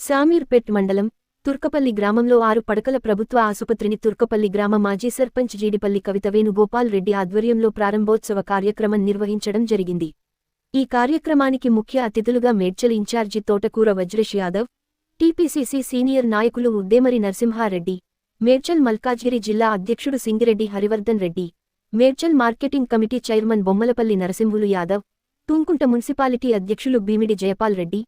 శామీర్పేట్ మండలం తుర్కపల్లి గ్రామంలో ఆరు పడకల ప్రభుత్వ ఆసుపత్రిని తుర్కపల్లి గ్రామ మాజీ సర్పంచ్ జీడిపల్లి కవిత వేణుగోపాల్ రెడ్డి ఆధ్వర్యంలో ప్రారంభోత్సవ కార్యక్రమం నిర్వహించడం జరిగింది. ఈ కార్యక్రమానికి ముఖ్య అతిథులుగా మేడ్చల్ ఇన్ఛార్జి తోటకూర వజ్రేష్ యాదవ్ టీపీసీసీ సీనియర్ నాయకులు ఉద్దేమరి నరసింహారెడ్డి మేడ్చల్ మల్కాజ్గిరి జిల్లా అధ్యక్షుడు Singireddy Harivardhan Reddy Medchal marketing committee chairman Bommalapalli Narasimhulu Yadav Tumkunta municipality అధ్యక్షులు భీమిడి జయపాల్ రెడ్డి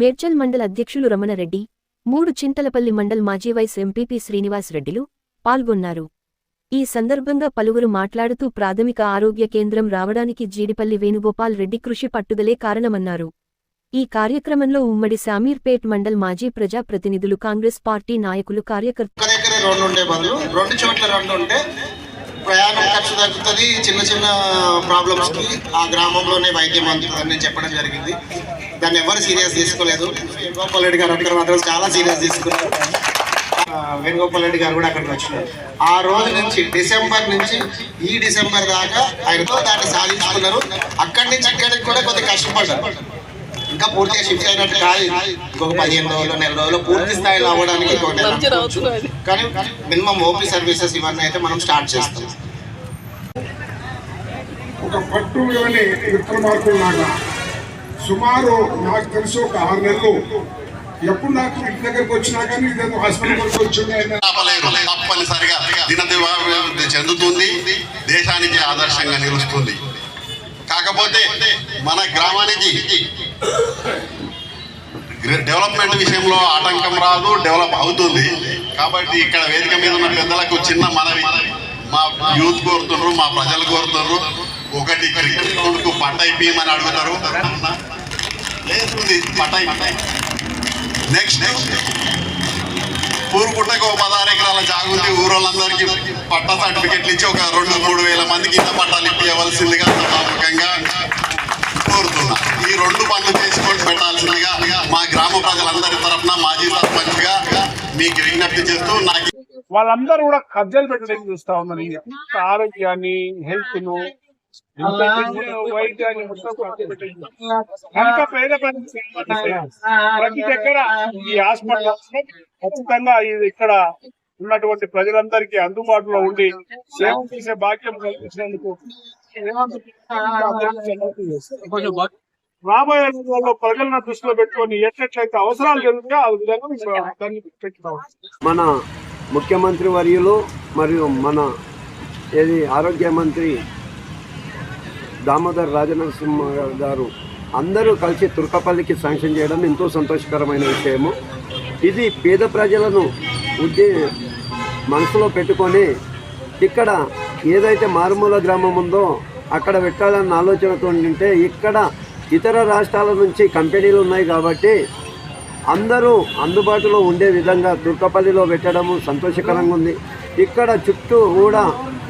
మేడ్చల్ మండల అధ్యక్షులు రమణరెడ్డి మూడు చింతలపల్లి మండల్ మాజీ వైస్ ఎంపీపీ శ్రీనివాస్ రెడ్డిలు పాల్గొన్నారు. ఈ సందర్భంగా పలువురు మాట్లాడుతూ ప్రాథమిక ఆరోగ్య కేంద్రం రావడానికి జీడిపల్లి వేణుగోపాల్ రెడ్డి కృషి పట్టుదలే కారణమన్నారు. ఈ కార్యక్రమంలో ఉమ్మడి శామీర్పేట్ మండల్ మాజీ ప్రజా ప్రతినిధులు కాంగ్రెస్ పార్టీ నాయకులు కార్యకర్త తగ్గుతుంది చిన్న చిన్న ప్రాబ్లమ్స్కి ఆ గ్రామంలోనే వైద్యం అందుతుందని చెప్పడం జరిగింది. దాన్ని ఎవరు సీరియస్ తీసుకోలేదు. వేణుగోపాల్ రెడ్డి గారు అక్కడ మాత్రం చాలా సీరియస్ తీసుకున్నారు. వేణుగోపాల్ రెడ్డి గారు కూడా అక్కడికి వచ్చినారు. ఆ రోజు నుంచి డిసెంబర్ నుంచి ఈ డిసెంబర్ దాకా ఆయనతో దాన్ని సాధించుకున్నారు. అక్కడి నుంచి ఇక్కడికి కూడా కొద్దిగా కష్టపడ్డారు. ఇంకా పూర్తిగా షిఫ్ట్ అయినట్టు కాదు. ఇంకొక పదిహేను రోజులు నెల రోజులు పూర్తి స్థాయిలో అవ్వడానికి. కానీ మినిమం ఓపీ సర్వీసెస్ ఇవన్నీ అయితే మనం స్టార్ట్ చేస్తాం. ఒక పట్టు లేని విక్రమార్కుడు లాగా సుమారు నాకు తెలిసి ఒక ఆరు నెలలు. ఎప్పుడు నాకు ఇంటి దగ్గరకు వచ్చినా కానీ ఇదేదో హాస్పిటల్ వరకు వచ్చింది తప్పనిసరిగా దినదివాభివృద్ధి చెందుతుంది. దేశానికి ఆదర్శంగా నిలుస్తుంది. కాకపోతే మన గ్రామానికి డెవలప్మెంట్ విషయంలో ఆటంకం రాదు డెవలప్ అవుతుంది. కాబట్టి ఇక్కడ వేదిక మీద ఉన్న పెద్దలకు చిన్న మనవి. మా యూత్ కోరుతున్నారు మా ప్రజలు కోరుతున్నారు ఒకటి క్రికెట్ గ్రౌండ్కు పట్ట ఇప్పియమని అడుగుతారు. లేదు ఇది నెక్స్ట్ నెక్స్ట్ పూరుకుంటకు ఒక పదహారు ఎకరాల జాగుంది ఊరోళ్ళందరికీ పట్టా సర్టిఫికెట్లు ఇచ్చి ఒక రెండు మూడు వేల మందికి ఇంత పట్టాలు ఇప్పించవలసిందిగా సభాముఖంగా కోరుతున్నా. ఈ రెండు పనులు చేసుకొని పెట్టాల్సిందిగా మా గ్రామ ప్రజలందరి తరఫున మాజీ సర్పంచ్గా మీకు విజ్ఞప్తి చేస్తూ నాకు వాళ్ళందరూ కూడా కబ్జాలు పెట్టడానికి చూస్తా ఉన్నారు. ఆరోగ్యాన్ని హెల్త్ను కనుక పేద ప్రతి దగ్గర ఈ హాస్పిటల్ ఖచ్చితంగా ఇది ఇక్కడ ఉన్నటువంటి ప్రజలందరికీ అందుబాటులో ఉండి సేవ చేసే భాగ్యం కల్పించినందుకు రాబోయే రోజుల్లో ప్రజలను దృష్టిలో పెట్టుకొని ఎట్లెట్లయితే అవసరాలు జరుగుతాయో ఆ విధంగా దాన్ని మన ముఖ్యమంత్రి వర్యులు మరియు మన ఏది ఆరోగ్య మంత్రి దామోదర్ రాజనరసింహ గారు అందరూ కలిసి తుర్కపల్లికి శాంక్షన్ చేయడం ఎంతో సంతోషకరమైన విషయము. ఇది పేద ప్రజలను ఉద్దే మనసులో పెట్టుకొని ఇక్కడ ఏదైతే మారుమూల గ్రామం ఉందో అక్కడ పెట్టాలన్న ఆలోచనతో ఉంటే ఇక్కడ ఇతర రాష్ట్రాల నుంచి కంపెనీలు ఉన్నాయి కాబట్టి అందరూ అందుబాటులో ఉండే విధంగా తుర్కపల్లిలో పెట్టడము సంతోషకరంగా ఉంది. ఇక్కడ చుట్టూ కూడా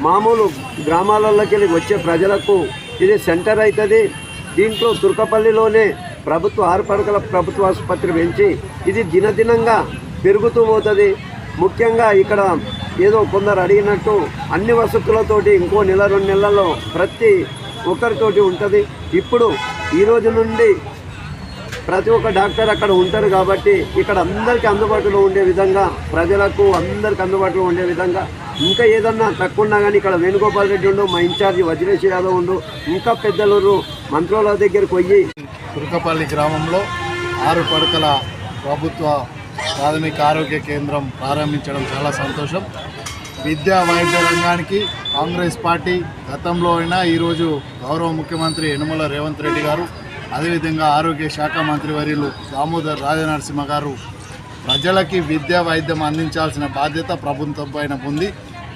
మామూలు గ్రామాలలోకి వెళ్ళి వచ్చే ప్రజలకు ఇది సెంటర్ అవుతుంది. దీంట్లో తుర్కపల్లిలోనే ప్రభుత్వ ఆరు పడకల ప్రభుత్వ ఆసుపత్రి పెంచి ఇది దినదినంగా పెరుగుతూ పోతుంది. ముఖ్యంగా ఇక్కడ ఏదో కొందరు అడిగినట్టు అన్ని వసతులతోటి ఇంకో నెల రెండు నెలల్లో ప్రతి ఒక్కరితోటి ఉంటుంది. ఇప్పుడు ఈ రోజు నుండి ప్రతి ఒక్క డాక్టర్ అక్కడ ఉంటారు కాబట్టి ఇక్కడ అందరికీ అందుబాటులో ఉండే విధంగా ప్రజలకు అందరికీ అందుబాటులో ఉండే విధంగా ఇంకా ఏదన్నా తక్కువ ఉన్నా కానీ ఇక్కడ వేణుగోపాల్ రెడ్డి ఉండు మా ఇన్ఛార్జి వజ్రేష్ యాదవ్ ఉండు ఇంకా పెద్దలు మంత్రుల దగ్గరికి పోయి తుర్కపల్లి గ్రామంలో ఆరు పడకల ప్రభుత్వ ప్రాథమిక ఆరోగ్య కేంద్రం ప్రారంభించడం చాలా సంతోషం. విద్యా వైద్య రంగానికి కాంగ్రెస్ పార్టీ గతంలో అయినా ఈరోజు గౌరవ ముఖ్యమంత్రి యనమల రేవంత్ రెడ్డి గారు అదేవిధంగా ఆరోగ్య శాఖ మంత్రి వర్యులు దామోదర్ రాజనరసింహ గారు ప్రజలకి విద్యా వైద్యం అందించాల్సిన బాధ్యత ప్రభుత్వం పైన ఉంది.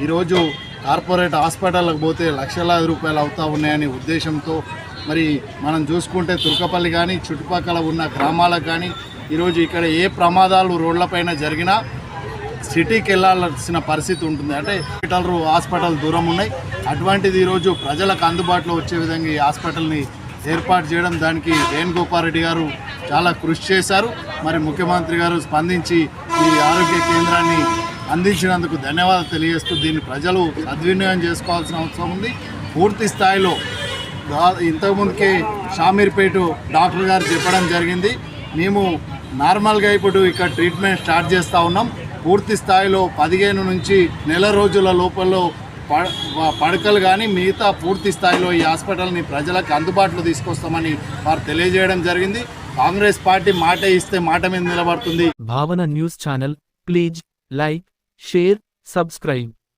ఈరోజు కార్పొరేట్ హాస్పిటల్కి పోతే లక్షలాది రూపాయలు అవుతూ ఉన్నాయనే ఉద్దేశంతో మరి మనం చూసుకుంటే తుర్కపల్లి కానీ చుట్టుపక్కల ఉన్న గ్రామాలకు కానీ ఈరోజు ఇక్కడ ఏ ప్రమాదాలు రోడ్లపైన జరిగినా సిటీకి వెళ్ళాల్సిన పరిస్థితి ఉంటుంది. అంటే హాస్పిటల్ హాస్పిటల్ దూరం ఉన్నాయి. అటువంటిది ఈరోజు ప్రజలకు అందుబాటులో వచ్చే విధంగా ఈ హాస్పిటల్ని ఏర్పాటు చేయడం దానికి వేణుగోపాల్రెడ్డి గారు చాలా కృషి చేశారు. మరి ముఖ్యమంత్రి గారు స్పందించి ఈ ఆరోగ్య కేంద్రాన్ని అందించినందుకు ధన్యవాదాలు తెలియజేస్తూ దీన్ని ప్రజలు సద్వినియోగం చేసుకోవాల్సిన అవసరం ఉంది. పూర్తి స్థాయిలో ఇంతకుముందుకే షామీర్పేట డాక్టర్ గారు చెప్పడం జరిగింది. మేము నార్మల్గా ఇప్పుడు ఇక్కడ ట్రీట్మెంట్ స్టార్ట్ చేస్తూ ఉన్నాం. పూర్తి స్థాయిలో పదిహేను నుంచి నెల రోజుల లోపల పడకలు కానీ మిగతా పూర్తి స్థాయిలో ఈ హాస్పిటల్ని ప్రజలకు అందుబాటులో తీసుకొస్తామని వారు తెలియజేయడం జరిగింది. కాంగ్రెస్ పార్టీ మాట ఇస్తే మాట మీద నిలబడుతుంది. Bhavana news channel. Please like share, subscribe.